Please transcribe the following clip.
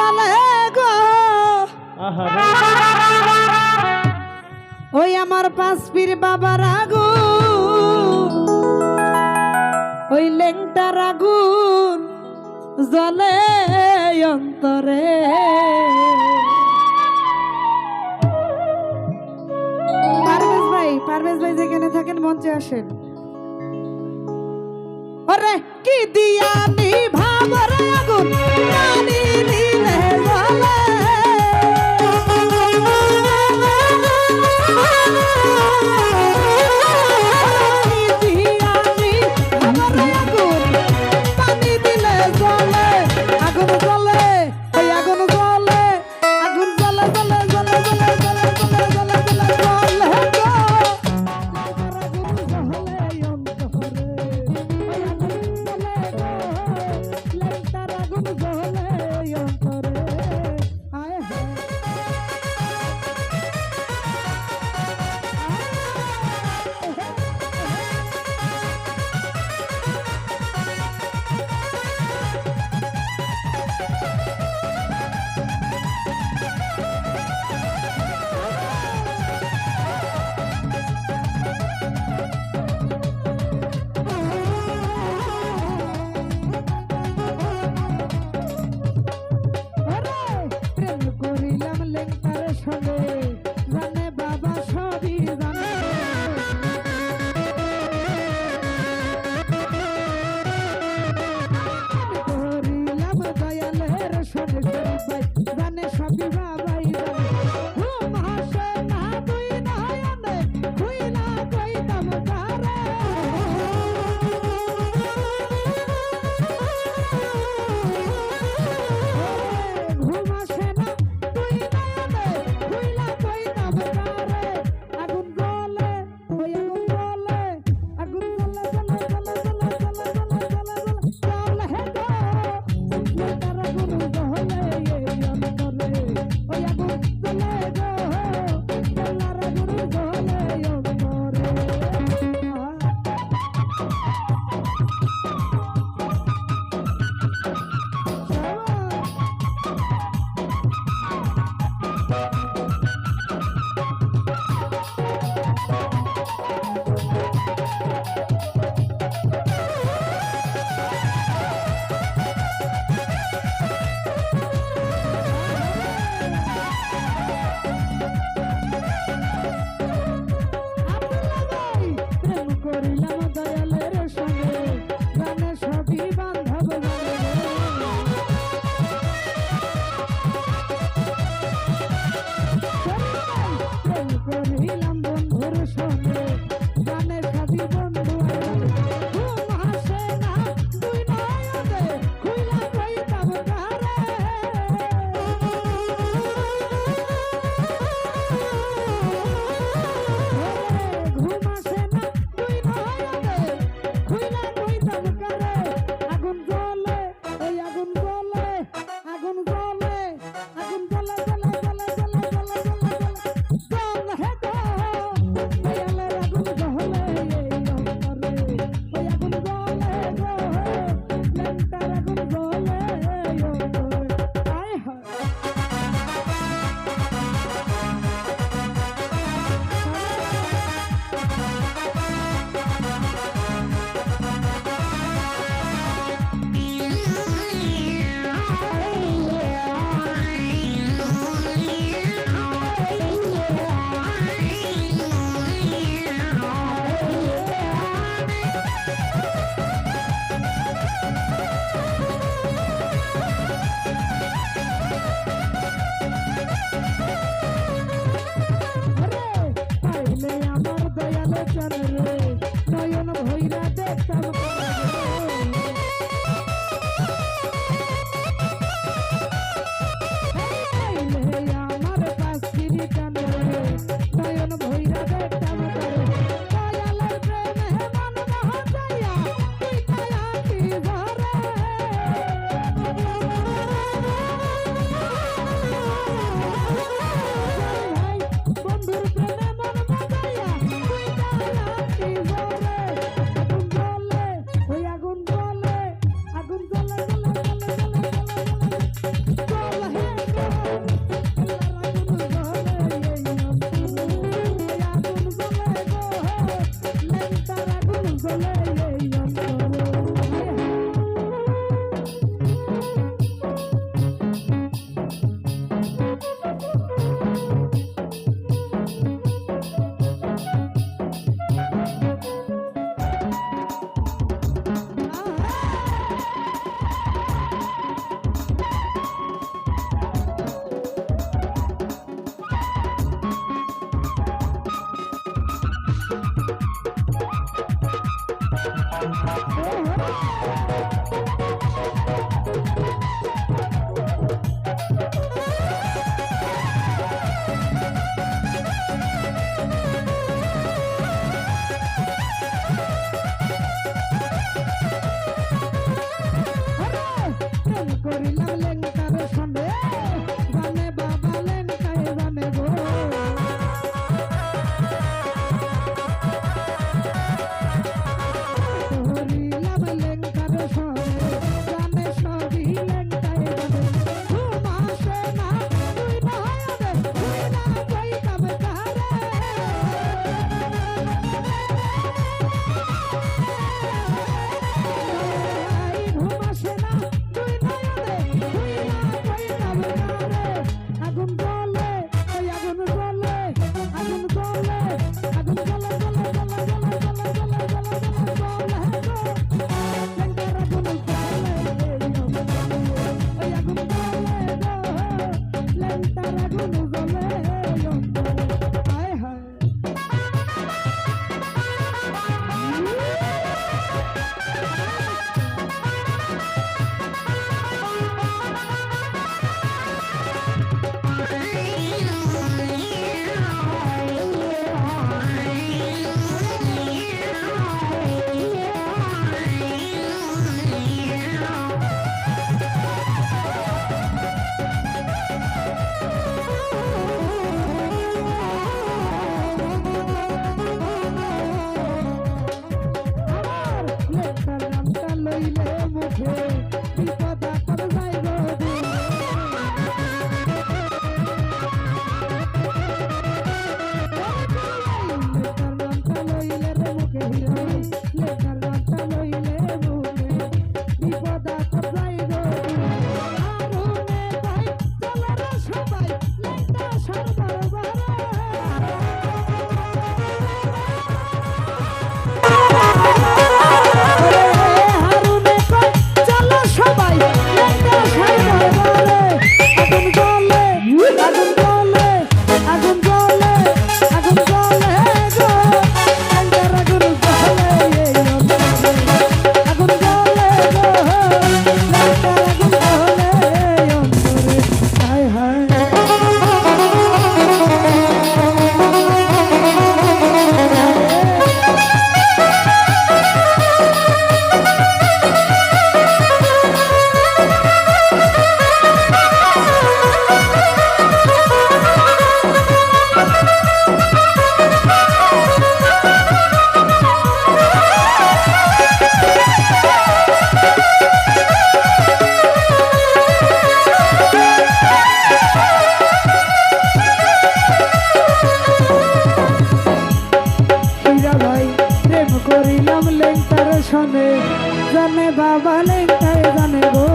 জালে গো। ওই আমার পাঁচ পীর বাবার আগুন। ওই লেংটার আগুন জলে অন্তরে। পারভেজ ভাই পারভেজ ভাই যেখানে থাকেন মঞ্চে আসেন। ওরে কি দিয়া নি ভাবরে আগুন। মরিলে মুখে করিলাম লেংটার শোনে জানে বাবা লেংটায় জানে গো